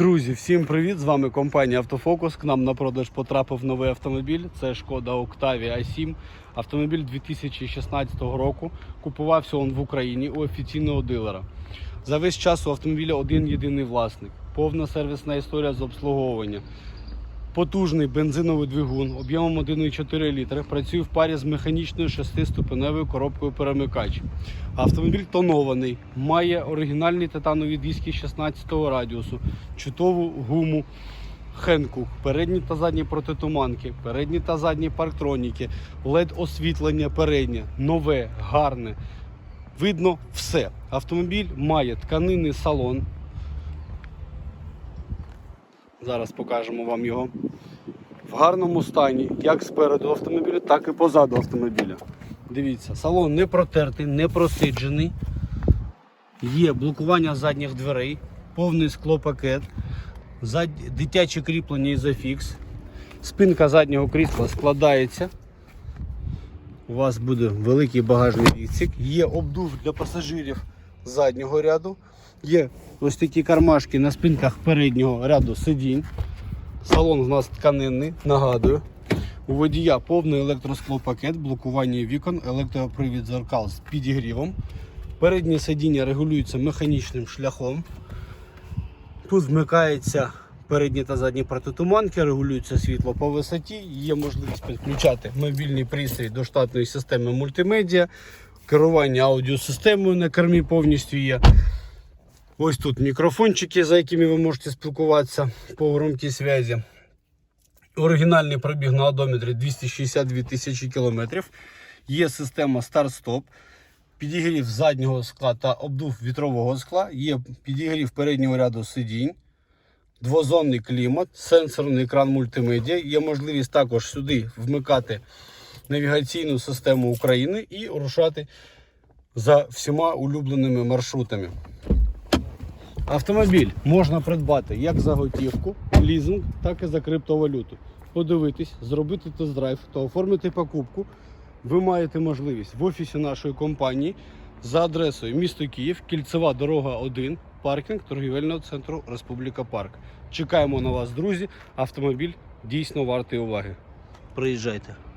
Друзі, всім привіт! З вами компанія Автофокус. К нам на продаж потрапив новий автомобіль. Це шкода Octavia i7. Автомобіль 2016 року. Купувався він в Україні у офіційного дилера. За весь час у автомобіля один єдиний власник. Повна сервісна історія з обслуговування. Потужний бензиновий двигун об'ємом 1,4 літри працює в парі з механічною шестиступеневою коробкою перемикач. Автомобіль тонований, має оригінальні титанові диски 16-го радіусу, чутову гуму, хенку, передні та задні протитуманки, передні та задні парктроніки, led освітлення переднє, нове, гарне. Видно все. Автомобіль має тканинний салон. Зараз покажемо вам його. В гарному стані, як спереду автомобіля, так і позаду автомобіля. Дивіться, салон не протертий, не просиджений. Є блокування задніх дверей, повний склопакет, дитяче кріплення ізофікс. Спинка заднього крісла складається. У вас буде великий багажний відсік. Є обдув для пасажирів заднього ряду. Є ось такі кармашки на спинках переднього ряду сидінь. Салон у нас тканинний, нагадую. У водія повний електросклопакет, блокування вікон, електропривід зеркал з підігрівом. Переднє сидіння регулюється механічним шляхом. Тут вмикається передні та задні протитуманки, регулюється світло по висоті, є можливість підключати мобільний пристрій до штатної системи мультимедіа, керування аудіосистемою на кермі повністю є. Ось тут мікрофончики, за якими ви можете спілкуватися по громкій зв'язі. Оригінальний пробіг на одометрі 262 тисячі кілометрів. Є система старт-стоп, підігрів заднього скла та обдув вітрового скла. Є підігрів переднього ряду сидінь, двозонний клімат, сенсорний екран мультимедіа. Є можливість також сюди вмикати навігаційну систему України і рушати за всіма улюбленими маршрутами. Автомобіль можна придбати як за готівку, лізинг, так і за криптовалюту. Подивитись, зробити тест-драйв та оформити покупку. Ви маєте можливість в офісі нашої компанії за адресою місто Київ, кільцева дорога 1, паркінг торгівельного центру Республіка Парк. Чекаємо на вас, друзі. Автомобіль дійсно вартий уваги. Приїжджайте.